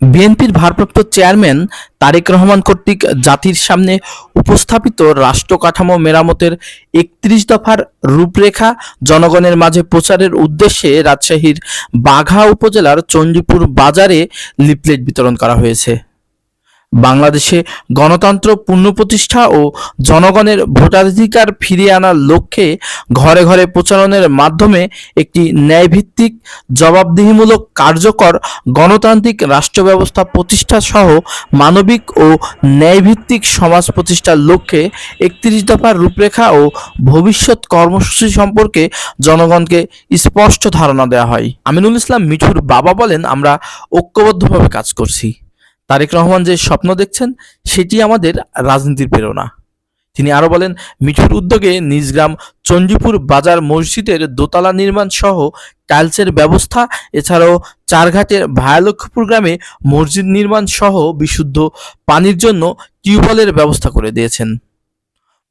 বিএনপির ভারপ্রাপ্ত চেয়ারম্যান তারেক রহমান কর্তৃক জাতির সামনে উপস্থাপিত রাষ্ট্র কাঠামো মেরামতের একত্রিশ দফার রূপরেখা জনগণের মাঝে প্রচারের উদ্দেশ্যে রাজশাহীর বাঘা উপজেলার চণ্ডীপুর বাজারে লিফলেট বিতরণ করা হয়েছে। বাংলাদেশে গণতন্ত্র পুনঃপ্রতিষ্ঠা ও জনগণের ভোটাধিকার ফিরিয়ে আনার লক্ষ্যে ঘরে ঘরে প্রচারণের মাধ্যমে একটি ন্যায়ভিত্তিক, জবাবদিহিমূলক, কার্যকর, গণতান্ত্রিক রাষ্ট্র ব্যবস্থা প্রতিষ্ঠা সহ মানবিক ও ন্যায়ভিত্তিক সমাজ প্রতিষ্ঠার লক্ষ্যে একত্রিশ দফার রূপরেখা ও ভবিষ্যৎ কর্মসূচি সম্পর্কে জনগণকে স্পষ্ট ধারণা দেওয়া হয়। আমিনুল ইসলাম মিঠুর বাবা বলেন, আমরা ঐক্যবদ্ধভাবে কাজ করছি। তারেক রহমান যে স্বপ্ন দেখছেন, সেটি আমাদের রাজনীতির প্রেরণা। তিনি আরও বলেন মিঠুর উদ্যোগে নিজ গ্রাম চণ্ডীপুর বাজার মসজিদের দোতলা নির্মাণ সহ টাইলসের ব্যবস্থা, এছাড়াও চারঘাটের ভায়ালক্ষ্যপুর গ্রামে মসজিদ নির্মাণ সহ বিশুদ্ধ পানির জন্য টিউবওয়েলের ব্যবস্থা করে দিয়েছেন।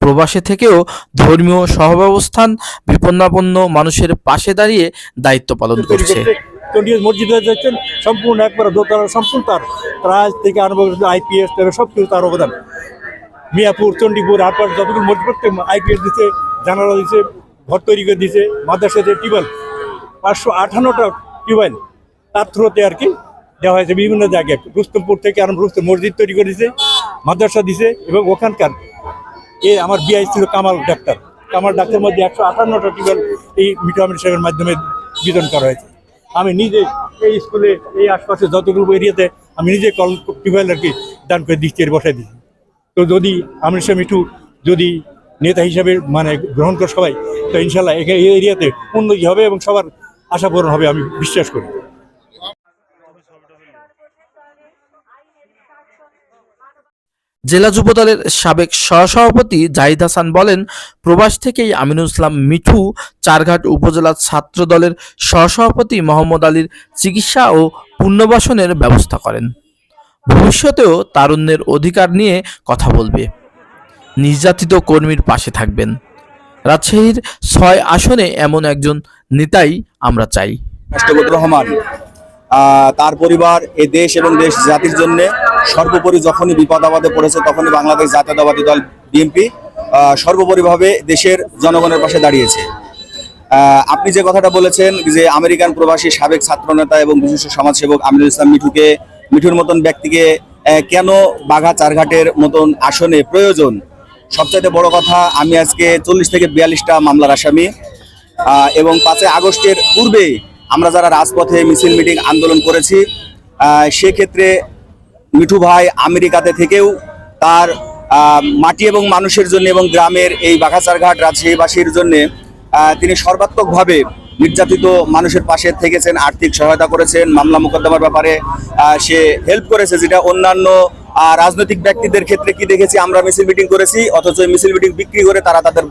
প্রবাসে থেকেও ধর্মীয় সহব্যবস্থান, বিপন্নাপন্ন মানুষের পাশে দাঁড়িয়ে দায়িত্ব পালন করছে। চন্ডিগড় মসজিদ হয়ে যাচ্ছেন, সম্পূর্ণ একবার দোতলা, সম্পূর্ণ তার প্রাইজ থেকে আরম্ভ করে আইপিএস সব কিছু তার অবদান। মিয়াপুর, চণ্ডীপুর আটপাট যতগুলো মসজিদ, প্রত্যেক আইপিএস দিছে, জানালা দিছে, ঘর তৈরি করে দিছে মাদ্রাসাতে টিউবওয়েল, পাঁচশো আঠান্নটা টিউবওয়েল তার থ্রুতে আর কি দেওয়া হয়েছে বিভিন্ন জায়গায়। রুস্তমপুর থেকে আরম্ভ রুস্তম মসজিদ তৈরি করে দিছে, মাদ্রাসা দিছে এবং ওখানকার এ আমার বিআই ছিল কামাল ডাক্তার। কামাল ডাক্তারের মধ্যে একশো আটান্নটা টিউবওয়েল এই সাহেবের মাধ্যমে বিতরণ করা হয়েছে। আমি নিজে এই স্কুলে, এই আশপাশে যতগুলো এরিয়াতে আমি নিজে কল টিউবওয়েল আর কি দান করে দিচ্ছি, এর বসাই দিচ্ছি। তো যদি আমির সাহেব মিঠু যদি নেতা হিসাবে মানে গ্রহণ করে সবাই, তো ইনশাল্লাহ এই এরিয়াতে উন্নতি হবে এবং সবার আশা পূরণ হবে, আমি বিশ্বাস করি। জেলা যুবদলের সাবেক সহসভাপতি জাহিদ হাসান বলেন, প্রবাস থেকেই আমিনুল ইসলাম মিঠু চারঘাট উপজেলা ছাত্র দলের সহসভাপতি মোহাম্মদ আলীর চিকিৎসা ও পুনর্বাসনের ব্যবস্থা করেন। ভবিষ্যতেও তারুণ্যের অধিকার নিয়ে কথা বলবে। নির্যাতিত কর্মীর পাশে থাকবেন। রাজশাহীর ছয় আসনে এমন একজন নেতাই আমরা চাই। রহমান তার পরিবার, এ দেশ এবং দেশ জাতির জন্য সর্বোপরি যখনই বিপদ আপদে পড়েছে তখনই বাংলাদেশ জাতীয়তাবাদী দল বিএনপি সর্বোপরিভাবে দেশের জনগণের পাশে দাঁড়িয়েছে। আপনি যে কথাটা বলেছেন যে আমেরিকান প্রবাসী সাবেক ছাত্রনেতা এবং বিশিষ্ট সমাজসেবক আমিনুল ইসলাম মিঠুকে, মিঠুর মতন ব্যক্তিকে কেন বাঘা চারঘাটের মতন আসনে প্রয়োজন? সবচাইতে বড় কথা, আমি আজকে চল্লিশ থেকে বিয়াল্লিশটা মামলার আসামি এবং পাঁচই আগস্টের পূর্বে আমরা যারা রাজপথে মিছিল, মিটিং আন্দোলন করেছি সেক্ষেত্রে মিঠু ভাই আমেরিকাতে থেকেও তার মাটি এবং মানুষের জন্য এবং গ্রামের এই বাঘাচারঘাট রাজশাহীবাসীর জন্য তিনি সর্বাত্মকভাবে নির্যাতিত মানুষের পাশে থেকেছেন, আর্থিক সহায়তা করেছেন, মামলা মোকদ্দমার ব্যাপারে সে হেল্প করেছে, যেটা অন্যান্য রাজনৈতিক ব্যক্তিদের ক্ষেত্রে কি দেখেছি, আমরা মিছিল মিটিং করেছি, অথচ মিছিল মিটিং বিক্রি করে তারা তাদের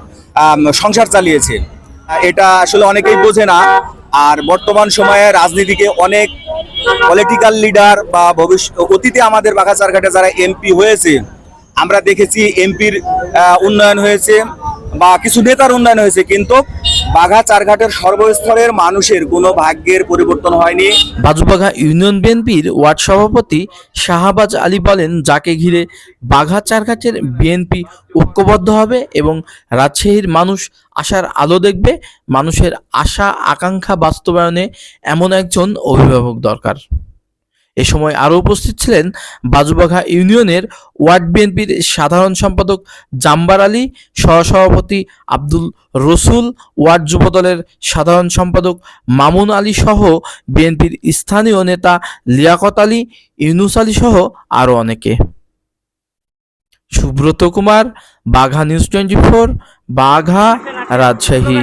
সংসার চালিয়েছে। এটা আসলে অনেকেই বোঝে না, আর বর্তমান সময়ে রাজনীতিকে অনেক পলিটিক্যাল লিডার বা ভবিষ্যৎ অতীতে আমাদের বাঘাচারঘাটে যারা এমপি হয়েছে, আমরা দেখেছি এমপির উন্নয়ন হয়েছে বা কিছু নেতার উন্নয়ন হয়েছে, কিন্তু বাঘা চারঘাটের সর্বস্তরের মানুষের কোনো ভাগ্যের পরিবর্তন হয়নি। বাজুবাঘা ইউনিয়ন বিএনপির ওয়ার্ড সভাপতি শাহবাজ আলী বলেন, যাকে ঘিরে বাঘা চারঘাটের বিএনপি ঐক্যবদ্ধ হবে এবং রাজশাহীর মানুষ আশার আলো দেখবে, মানুষের আশা আকাঙ্ক্ষা বাস্তবায়নে এমন একজন অভিভাবক দরকার। এ সময় আরও উপস্থিত ছিলেন বাজুবাঘা ইউনিয়নের ওয়ার্ড বিএনপির সাধারণ সম্পাদক জাম্বার আলী, সহসভাপতি আব্দুল রসুল, ওয়ার্ড যুবদলের সাধারণ সম্পাদক মামুন আলী সহ বিএনপির স্থানীয় নেতা লিয়াকত আলী, ইউনুস আলী সহ আরও অনেকে। Subrata Kumar, Bagha news twenty four, Bagha Rajshahi.